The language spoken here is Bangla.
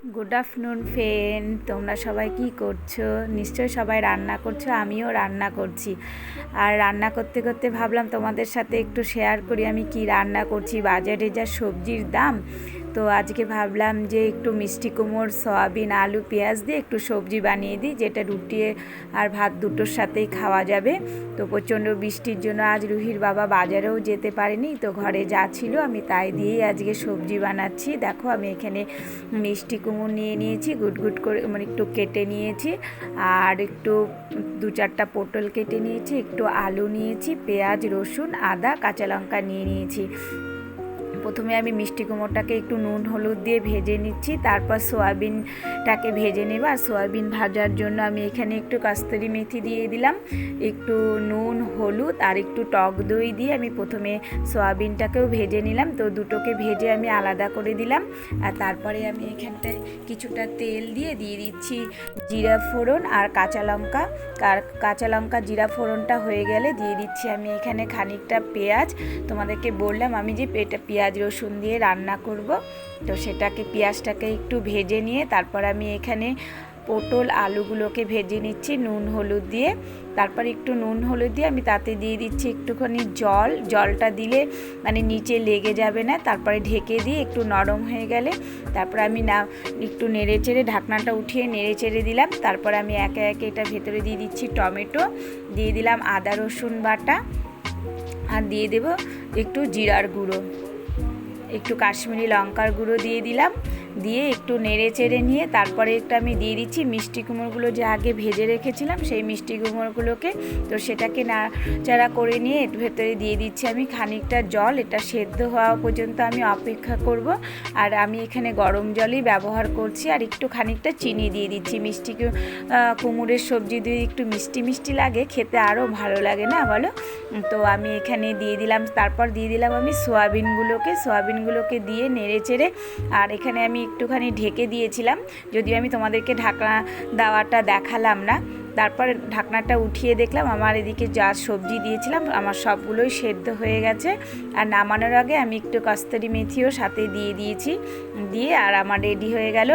গুড আফটারনুন ফেন তোমরা সবাই কি করছ? নিশ্চয় সবাই রান্না করছ, আমিও রান্না করছি। আর রান্না করতে করতে ভাবলাম তোমাদের সাথে একটু শেয়ার করি, আমি কি রান্না করছি, বাজারে যা সবজির দাম তো আজকে ভাবলাম যে একটু মিষ্টি কুমড় সয়াবিন, আলু, পেঁয়াজ দিয়ে একটু সবজি বানিয়ে দিই, যেটা রুটি আর ভাত দুটোর সাথেই খাওয়া যাবে। তো প্রচণ্ড বৃষ্টির জন্য আজ রুহির বাবা বাজারেও যেতে পারেনি, তো ঘরে যা ছিল আমি তাই দিয়েই আজকে সবজি বানাচ্ছি। দেখো আমি এখানে মিষ্টি কুমড় নিয়ে নিয়েছি গুট গুট করে মানে একটু কেটে নিয়েছি, আর একটু দু চারটা পটল কেটে নিয়েছি, একটু আলু নিয়েছি, পেঁয়াজ, রসুন, আদা, কাঁচা লঙ্কা নিয়ে নিয়েছি। প্রথমে আমি মিষ্টি কুমড়োটাকে একটু নুন, হলুদ দিয়ে ভেজে নিচ্ছি, তারপর সোয়াবিনটাকে ভেজে নেব। আর সোয়াবিন ভাজার জন্য আমি এখানে একটু কাস্তরি মেথি দিয়ে দিলাম, একটু নুন, হলুদ আর একটু টক দই দিয়ে আমি প্রথমে সোয়াবিনটাকেও ভেজে নিলাম। তো দুটোকে ভেজে আমি আলাদা করে দিলাম। আর তারপরে আমি এখানটায় কিছুটা তেল দিয়ে দিয়ে দিচ্ছি জিরা ফোড়ন আর কাঁচা লঙ্কা। আর কাঁচা লঙ্কা, জিরা ফোড়নটা হয়ে গেলে দিয়ে দিচ্ছি আমি এখানে খানিকটা পেঁয়াজ। তোমাদেরকে বললাম, আমি যে পেটা পেঁয়াজ রসুন দিয়ে রান্না করব। তো সেটাকে পেঁয়াজটাকে একটু ভেজে নিয়ে তারপর আমি এখানে পটল আলুগুলোকে ভেজে নিচ্ছি নুন হলুদ দিয়ে। তারপর একটু নুন হলুদ দিয়ে আমি তাতে দিয়ে দিচ্ছি একটুখানি জল। জলটা দিলে মানে নিচে লেগে যাবে না, তারপরে ঢেকে দিয়ে একটু নরম হয়ে গেলে তারপর আমি না একটু নেড়ে চেড়ে ঢাকনাটা উঠিয়ে নেড়ে চেড়ে দিলাম। তারপর আমি একে একে এটা ভেতরে দিয়ে দিচ্ছি টমেটো, দিয়ে দিলাম আদা রসুন বাটা আর দিয়ে দেব একটু জিরার গুঁড়ো। একটু কাশ্মীরি লঙ্কার গুঁড়ো দিয়ে দিলাম। দিয়ে একটু নেড়ে চেড়ে নিয়ে তারপরে একটু আমি দিয়ে দিচ্ছি মিষ্টি কুমড়োগুলো যে আগে ভেজে রেখেছিলাম সেই মিষ্টি কুমড়োগুলোকে। তো সেটাকে নাড়াচাড়া করে নিয়ে ভেতরে দিয়ে দিচ্ছি আমি খানিকটা জল। এটা সেদ্ধ হওয়া পর্যন্ত আমি অপেক্ষা করব। আর আমি এখানে গরম জলই ব্যবহার করছি। আর একটু খানিকটা চিনি দিয়ে দিচ্ছি। মিষ্টি কুমড়ের সবজি দিয়ে একটু মিষ্টি মিষ্টি লাগে খেতে আরও ভালো লাগে না বলো? তো আমি এখানে দিয়ে দিলাম। তারপর দিয়ে দিলাম আমি সোয়াবিনগুলোকে। সোয়াবিনগুলোকে দিয়ে নেড়ে চেড়ে। আর এখানে একটুখানি ঢেকে দিয়েছিলাম, যদিও আমি তোমাদেরকে ঢাকনা দেওয়াটা দেখালাম না। তারপর ঢাকনাটা উঠিয়ে দেখলাম, আমার এদিকে যা সবজি দিয়েছিলাম, আমার সবগুলোই সেদ্ধ হয়ে গেছে। আর নামানোর আগে আমি একটু কস্তরি মেথিও সাথে দিয়ে দিয়েছি, দিয়ে আর আমার রেডি হয়ে গেল।